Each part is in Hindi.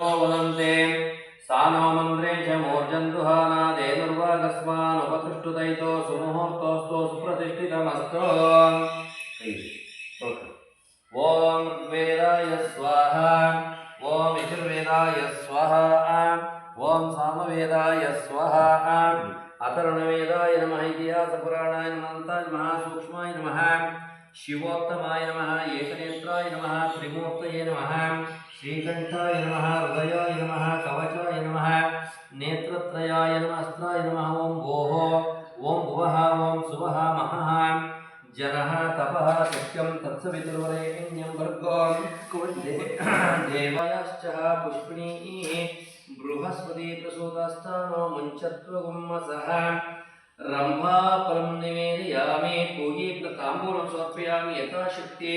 वदन्ते सानो मन्द्रे च मूर्जन्दुहानादेनुर्वागस्मानुपतिष्ठुतैतो सुमुहूर्तोऽस्तु सुप्रतिष्ठितमस्तु ॐ ऋग्वेदाय स्वाहा ॐ यजुर्वेदाय स्वाहा ॐ सामवेदाय स्वाहा अथर्वणवेदाय नमः इतिहासपुराणाय नमः अन्ताय नमः सूक्ष्माय नमः शिवोत्तमाय नमः एकनेत्राय नमः त्रिमूर्तये नमः श्रीकण्ठाय नमः हृदयाय नमः कवचाय नमः नेत्रत्रयाय नमः अस्त्राय नमः ॐ भोः ॐ भुवः ॐ सुवः महः जनः तपः सत्यं तत्सवितुर्वरेण्यं भर्गो देवायश्च पुष्पिणी बृहस्पति प्रसूतस्थानो मुञ्चत्वगुम्मसः रम्भाफलं निवेदयामि पूगीप्रताम्बूलं समर्पयामि यथाशक्ति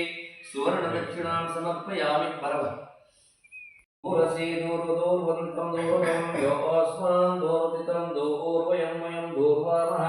सुवर्णदक्षिणां समर्पयामि परव योऽस्मान् दूर्वयं वयं दूर्वामः।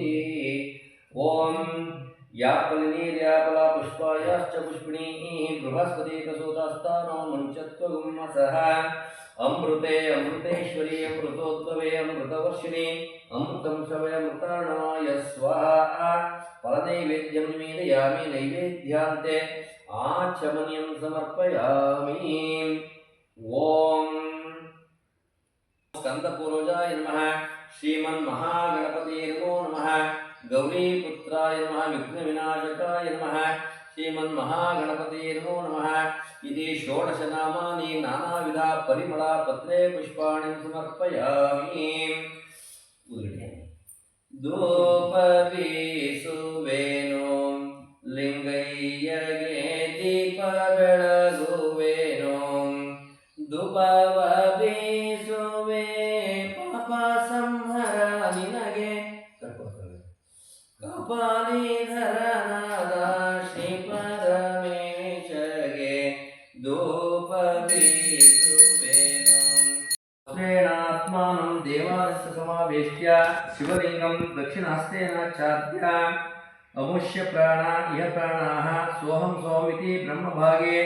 भवन्ति ॐ यापलिनीर्यापला पुष्पायाश्च बृहस्पति प्रसूतास्तानो मञ्चत्वगुम्मसः अमृते अमृतेश्वरी अमृतोद्भवे अमृतवर्षिणि अमृतं शवय अमृताणाय स्वाहा। फलनैवेद्यं निमीलयामि नैवेद्यान्ते आचमनीयं समर्पयामि। ॐ नमः। श्रीमन्महागणपते नमो। नमः गौरीपुत्राय नमः, विघ्नविनाशकाय नमः। श्रीमन्महागणपते नमो। नमः इति षोडशनामानि नानाविधा परिमला पत्रे पुष्पाणि समर्पयामि। धूपवीसुवेनो ಉಪಾಧಿಧರನಾದ ಶ್ರೀ ಪರಮೇಶಗೆ ದೋಪದೀಸುವೇನು ಸ್ವೇಣಾತ್ಮಾನಂ ದೇವಾನಸ್ಯ ಸಮಾವೇಶ್ಯ ಶಿವಲಿಂಗಂ ದಕ್ಷಿಣಹಸ್ತೇನ ಚಾದ್ಯ ಅಮುಷ್ಯ ಪ್ರಾಣ ಇಹ ಪ್ರಾಣಾಹ ಸೋಹಂ ಸೋಮಿತಿ ಬ್ರಹ್ಮಭಾಗೆ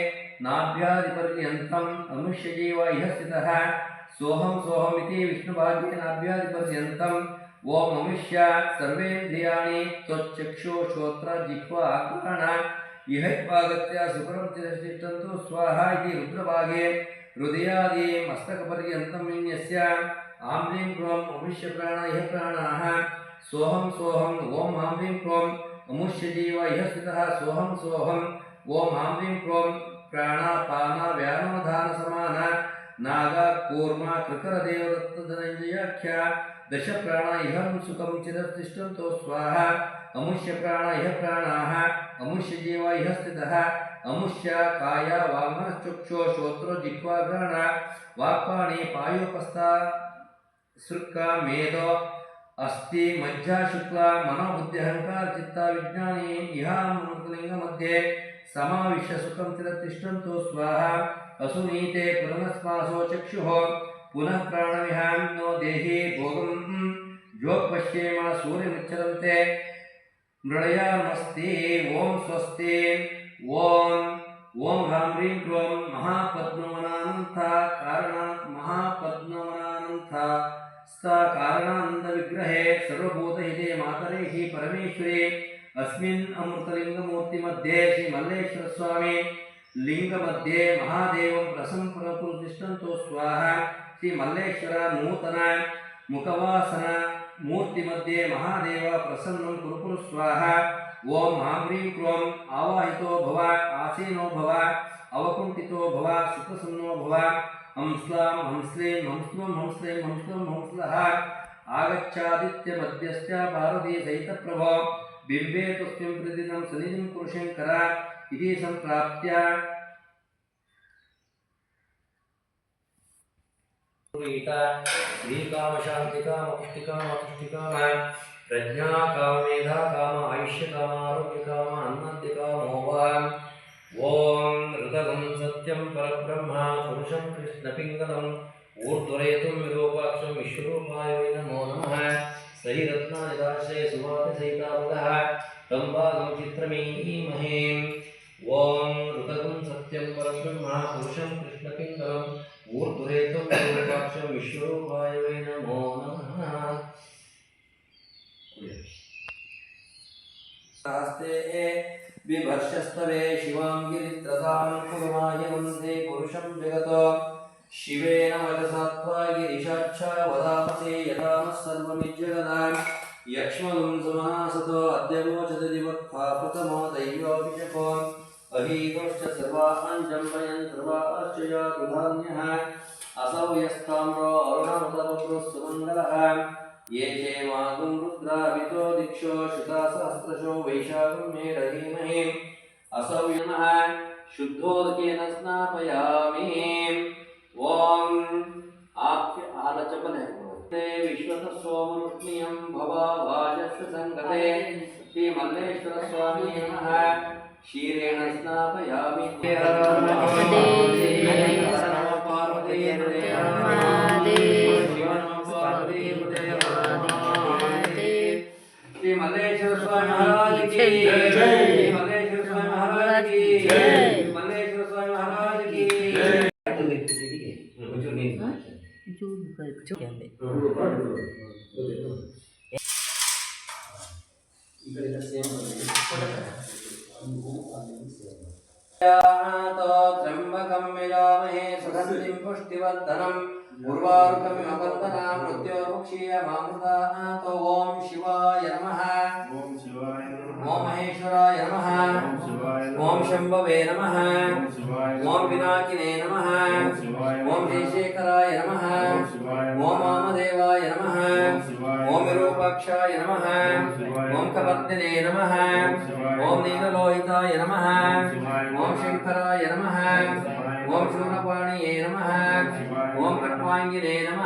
ನಾಭ್ಯಾಧಿಪರ್ಯಂತಂ ಅಮುಷ್ಯ ಜೀವ ಇಹ ಸ್ಥಿತಃ ಸೋಹಂ ಸೋಹಮಿತಿ ವಿಷ್ಣುಭಾಗ್ಯೇನಾಭ್ಯಾಧಿಪರ್ಯಂತಂ ॐ अमुष्य सर्वेन्द्रियाणि त्वच्चक्षु श्रोत्र जिह्वा आग्रहण इह आगत्य सुखं तिष्ठन्तु स्वाहा इति रुद्रभागे। हृदयादि मस्तकपर्यन्तं विन्यस्य। आं ह्रीं क्रों अमुष्य प्राण इह प्राणाः। सोऽहं सोऽहम् ॐ आं ह्रीं क्रों अमुष्य जीव इह स्थितः। सोऽहं सोऽहम् ॐ आं ह्रीं क्रों प्राणापान व्यानोधानसमान नाग कूर्म कृकरदेवदत्तधनञ्जयाख्या दश प्राण इह सुखं चिरतिष्ठन्तो स्वाहा अमुष्य प्राण इह प्राणाः अमुष्य जीव इह स्थितः अमुष्य काय वाङ्मनश्चक्षो श्रोत्रो जिह्वाग्रहण वाक्पाणि पायोपस्था सृक्क मेदो, अस्ति मज्जा शुक्ला मनोबुद्ध्यहङ्कार चित्ता विज्ञानी इहामृतलिङ्गमध्ये समाविश्य सुखं तिरतिष्ठन्तु स्वाहा, असुनीते पुनस्मासो चक्षुः। पुनः प्राणविहां नो देहि भोगं ज्योपश्येम सूर्यमुच्चरन्ते मृळयामस्ति ॐ स्वस्ति ॐ ॐ ह्रां ह्रीं क्रों, महापद्मवनानन्थ, कारण, महापद्मवनानन्थ। स्था कारणानन्दविग्रहे, सर्वभूतहिते मातरे हि परमेश्वरे, अस्मिन् अमृतलिङ्गमूर्तिमध्ये श्रीमल्लेश्वरस्वामी, लिङ्गमध्ये महादेवं प्रसम्प्रतिष्ठन्तो स्वाहा। श्रीमल्लेश्वर नूतन मुखवासन मूर्तिमध्ये महादेव प्रसन्नं कुरु कुरु स्वाहा ॐ हाँ ह्रीं क्रों आवाहितो भव, आसीनो भव, अवकुण्ठितो भव, सुप्रसन्नो भव। हंस्लां हंस्लीं हंस्लुं हंस्लीं हंस्लुं हंस्लः। आगच्छादित्यमध्यश्च पार्वती सहितप्रभो। बिम्बे तुस्यं प्रतिदिनं सनिधिं कुरु शङ्कर इति सम्प्राप्य गीता श्रीकामशान्तिकामपुष्टिकामतुष्टिकाम प्रज्ञा काम मेधा काम आयुष्य काम आरोग्य काम अन्नाद्य कामो वा ॐ ऋतगं सत्यं परब्रह्म, पुरुषं कृष्णपिङ्गलम् ऊर्ध्वरेतुं विरूपाक्षं विश्वरूपाय नमो नमः। सही रत्ना सहिरत्नादिदाश्रय सुवातिसहितावगः तं भागं चित्रमीमहे ॐ ऋतगं सत्यं परब्रह्म, पुरुषं कृष्णपिङ्गलम् ऊर्ध्वरेतुं विरूपाक्षं विश्वरूपाय वै नमो नमः शास्ते बिभर्षस्तवे शिवां गिरित्रसां कुर्माय वन्दे पुरुषं जगतो शिवेन वचसात्वा गिरिशाक्षा वदामसे यथा नः सर्वमिज्जगदां यक्ष्मलं समासतो अद्य वोचति दिवक्त्वा प्रथमो दैव्योऽभिषको अहीतोश्च सर्वान् जम्पयन् सर्वाश्च यातुधान्यः असौ यस्ताम्रो अरुणमुदवप्रो सुमङ्गलः ये चेमागुं रुद्रावितो दिक्षो श्रुतासहस्रशो वैशाखं मे रहीमहे असौ यमः शुद्धोदकेन स्नापयामि। ॐ आप्य आलचपने। ते विश्वतः सोमनुष्णीयं भवा वाजस्व सङ्गते। श्रीमल्लेश्वरस्वामी नमः क्षीरेण स्नापयामि पार्वती श्री मल्लेश्वर स्वामी महाराज की जय। मल्लेश्वर स्वामी महाराज की जय। मल्लेश्वर स्वामी महाराज की त्र्यम्बकं मिलामहे सुगन्धिं पुष्टिवर्धनम् उर्वारुकमिव वन्दना मृत्योर्मुक्षीयमामृतानातो ॐ शिवाय नमः ओम शिवाय नमः ॐ महेश्वराय नमः ओम शिवाय ॐ शम्भवे नमः ॐ पिनाकिने नमः ॐ जयशेखराय नमः ॐ वामदेवाय नमः ఓం విరూపాక్షాయ నమ ఓం కవర్దినే నమ ఓం నీలలోహితాయ నమ ఓం శంకరాయ నమ ఓం శూర్ణపాణియే నమ ఓం కట్వాంగినే నమ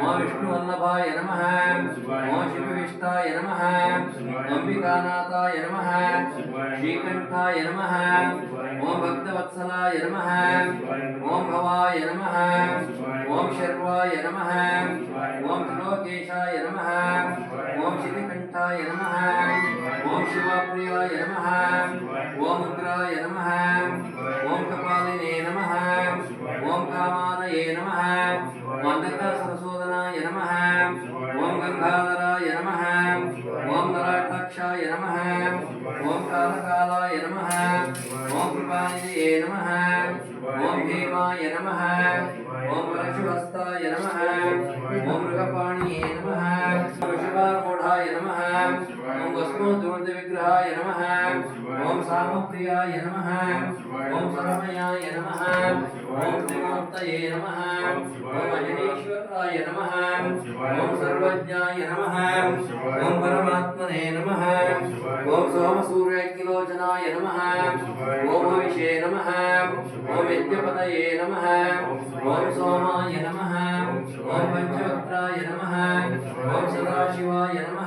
ఓం విష్ణువల్లభాయ నమ ఓం శివవిష్టాయ నమ అంబికానాథాయ నమ శ్రీకంఠాయ నమ ఓం భక్తవత్సలాయ నమ ఓం భవాయ నమ ஓம் சர்வாய நம ஓம் ஸ்லோகேஷாய நம ஓம் ஸ்ரீகண்டாய நம ஓம் சிவாப்பிரியாய நம ஓம் முத்ராய நம ஓம் கபாலினே நம ஓம் காமாலயே நம மந்தகா சரசோதனாய நம ஓம் கங்காதராய நம ஓம் நராட்டாட்சாய நம ஓம் காலகாலாய நம ஓம் கிருபாலயே நம ॐ भीमाय नमः। ॐ परशुहस्ताय नमः। ॐ मृगपाणिये नमः। शिवारूढाय नमः। వస్మోదూర్ద విగ్రహాయ నమ ఓం సామప్రియాయ నమ ఓం సరమయాయ నమ ఓం త్రిమూర్తయే నమ ఓం అజనేశ్వరాయ నమ ఓం సర్వజ్ఞాయ నమ ఓం పరమాత్మనే నమ ఓం సోమసూర్యకిలోచనాయ నమ ఓం హవిషే నమ ఓం యజ్ఞపదయే నమ ఓం సోమాయ నమ ఓం పంచవక్రాయ నమ ఓం సదాశివాయ నమ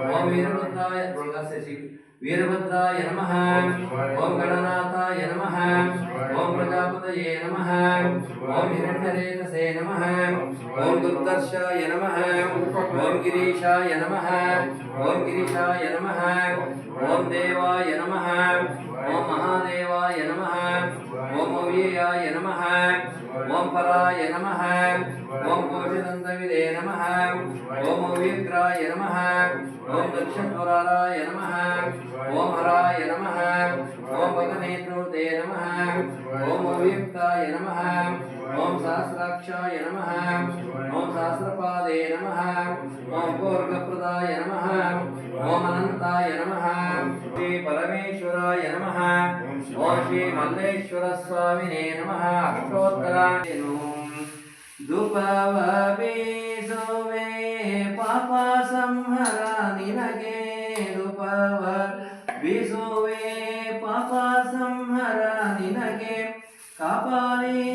ఓం వీరభద్రాయ శశి వీరభద్రాయ నమ ఓం గణనాథాయ నమ ఓం ప్రజాపతయే నమ ఓం హిరణ్యరేతసే నమ ఓం దుర్దర్శాయ నమ ఓం గిరీశాయ నమ ఓం గిరీశాయ నమ ఓం దేవాయ నమ ఓం మహాదేవాయ నమ ఓం అవ్యయాయ నమ ఓం పరాయ నమ. ఓం కోశనందవిదే నమ. ఓం వీగ్రాయ నమ. ఓం దక్షిణపురారాయ నమ. ఓం హరాయ నమ. ఓం భగనేత్రోతే నమ. ఓం అవ్యక్తాయ నమ. ఓం సహస్రాక్షాయ నమ. ఓం సహస్రపాదే నమ. ఓం పూర్గప్రదాయ నమ. ಓಂ ಅನಂತಾಯ ನಮಃ ಶ್ರೀ ಪರಮೇಶ್ವರಾಯ ನಮಃ. ಓಂ ಶ್ರೀ ಮಲ್ಲೇಶ್ವರ ಸ್ವಾಮಿನೇ ನಮಃ. ಅಷ್ಟೋತ್ತರ. ದುಪವೀಸುವೆ ಪಾಪ ಸಂಹರ ನಿನಗೆ. ದುಪವ ಬೀಸುವೆ ಪಾಪ ಸಂಹರ ನಿನಗೆ. ಕಾಪಾಲಿ